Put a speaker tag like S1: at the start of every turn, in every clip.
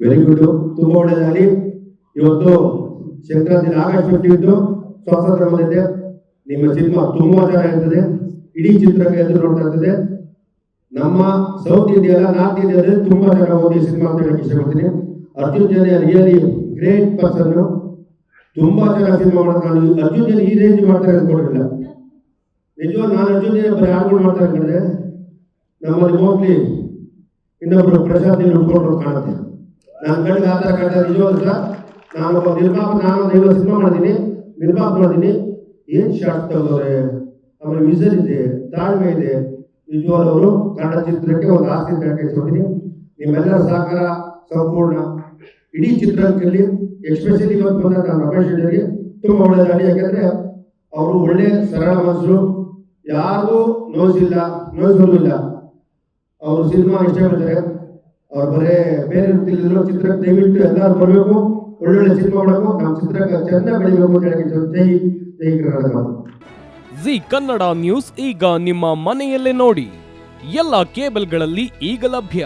S1: Very good ತುಂಬಾ ಒಳ್ಳೆಯದಾಗಲಿ ಇವತ್ತು ಸಂಕ್ರಾಂತಿ ಆಗಸ್ಟ್ ಇದ್ದು ಸ್ವಾತಂತ್ರ್ಯ ಬಂದಿದೆ. ನಿಮ್ಮ ಸಿನಿಮಾ ತುಂಬಾ ಚೆನ್ನಾಗಿರ್ತದೆ. ಇಡೀ ಚಿತ್ರಕ್ಕೆ ಎದುರು ನೋಡ್ತಾ ಇರ್ತದೆ. ನಮ್ಮ ಸೌತ್ ಇಂಡಿಯಾ ನಾರ್ತ್ ಇಂಡಿಯಾದಲ್ಲಿ ತುಂಬಾ ಚೆನ್ನಾಗಿ ಓದಿ ಸಿನಿಮಾ ಅಂತ ಹೇಳಕ್ಕೆ ಇಷ್ಟಪಡ್ತೀನಿ. ಅರ್ಜುನ್ ಜನ ರಿಯಲಿ ಗ್ರೇಟ್ ಪರ್ಸನ್ ತುಂಬಾ ಚೆನ್ನಾಗಿ ಸಿನಿಮಾ ಮಾಡ್ತಾರೆ. ನಾನು ಅರ್ಜುನ್ ಜನ ಈ ರೇಂಜ್ ಮಾಡ್ತಾರೆ ಅನ್ಕೊಂಡಿಲ್ಲ ನಿಜವಾಗ್ ನಾನು ಅರ್ಜುನ್ ಜನ ಬರೀ ಹಾಡುಗಳು ಮಾಡ್ತಾರೆ ನಮ್ಮಲ್ಲಿ ಮೋಸ್ಟ್ಲಿ ಇನ್ನೊಬ್ರು ಪ್ರಶಾಂತಿ ಇಲ್ಲಿ ಉಟ್ಕೊಂಡ್ರು ಕಾಣುತ್ತೆ. ನಾನು ಕಣ್ಣಿಗೆ ಆ ಕಡೆ ನಿಜವಾದ ನಾನು ಒಬ್ಬ ನಿರ್ಮಾಪ ನಾನು ಐವತ್ತು ಸಿನಿಮಾ ಮಾಡಿದ್ದೀನಿ. ನಿರ್ಮಾಪ ಮಾಡಿದ್ದೀನಿ. ಏನು ಶಾರ್ಟ್ ತೆಗೆದವ್ರೆ ಆಮೇಲೆ ವಿಸನ್ ಇದೆ, ತಾಳ್ಮೆ ಇದೆ. ನಿಜವಾಗ್ಲೂ ಅವರು ಕನ್ನಡ ಚಿತ್ರಕ್ಕೆ ಒಂದು ಆಸ್ತಿ ಕಟ್ಟಿದ್ದೀನಿ ನಿಮ್ಮೆಲ್ಲರ ಸಹಕಾರ ಸಂಪೂರ್ಣ. ಇಡೀ ಚಿತ್ರರಂಗದಲ್ಲಿ ಎಕ್ಸ್ಪೆಷಲಿ ಇವತ್ತು ಬಂದ ನಾನು ರಮೇಶ್ ಅವರಿಗೆ ತುಂಬ ಒಳ್ಳೆಯದಾಗಲಿ ಯಾಕಂದ್ರೆ ಅವರು ಒಳ್ಳೆ ಸರಳ ಮನಸ್ಸು. ಯಾರಿಗೂ ನೋಯಿಸಿಲ್ಲ, ನೋಯಿಸೋದಿಲ್ಲ. ಅವರು ಸಿನಿಮಾ ಇಷ್ಟಪಡ್ತಾರೆ ಅವ್ರು ಬರೇ ಬೇರೆ ತಿಳಿದ್ರು ಚಿತ್ರಕ್ಕೆ ದಯವಿಟ್ಟು ಎಲ್ಲರೂ ಬರಬೇಕು. ಒಳ್ಳೊಳ್ಳೆ ಸಿನಿಮಾ ಮಾಡಬೇಕು. ನಮ್ಮ ಚಿತ್ರಕ್ಕೆ ಚೆನ್ನಾಗಿ ಬೆಳಿಬೇಕು ಅಂತ ಹೇಳಿ ಜೈ ಜೈ ಕರ್ನಾಟಕ
S2: ಜಿ ಕನ್ನಡ ನ್ಯೂಸ್ ಈಗ ನಿಮ್ಮ ಮನೆಯಲ್ಲೇ ನೋಡಿ. ಎಲ್ಲ ಕೇಬಲ್ಗಳಲ್ಲಿ ಈಗ ಲಭ್ಯ.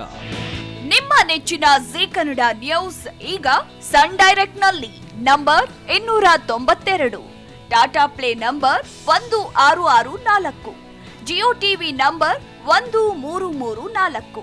S3: ನಿಮ್ಮ ನೆಚ್ಚಿನ ಜಿ ಕನ್ನಡ ನ್ಯೂಸ್ ಈಗ ಸನ್ ಡೈರೆಕ್ಟ್ನಲ್ಲಿ ನಂಬರ್ ಇನ್ನೂರ ತೊಂಬತ್ತೆರಡು. ಟಾಟಾ ಪ್ಲೇ ನಂಬರ್ ಒಂದು ಆರು ಆರು ನಾಲ್ಕು. ಜಿಯೋ ಟಿವಿ ನಂಬರ್ ಒಂದು ಮೂರು ಮೂರು ನಾಲ್ಕು.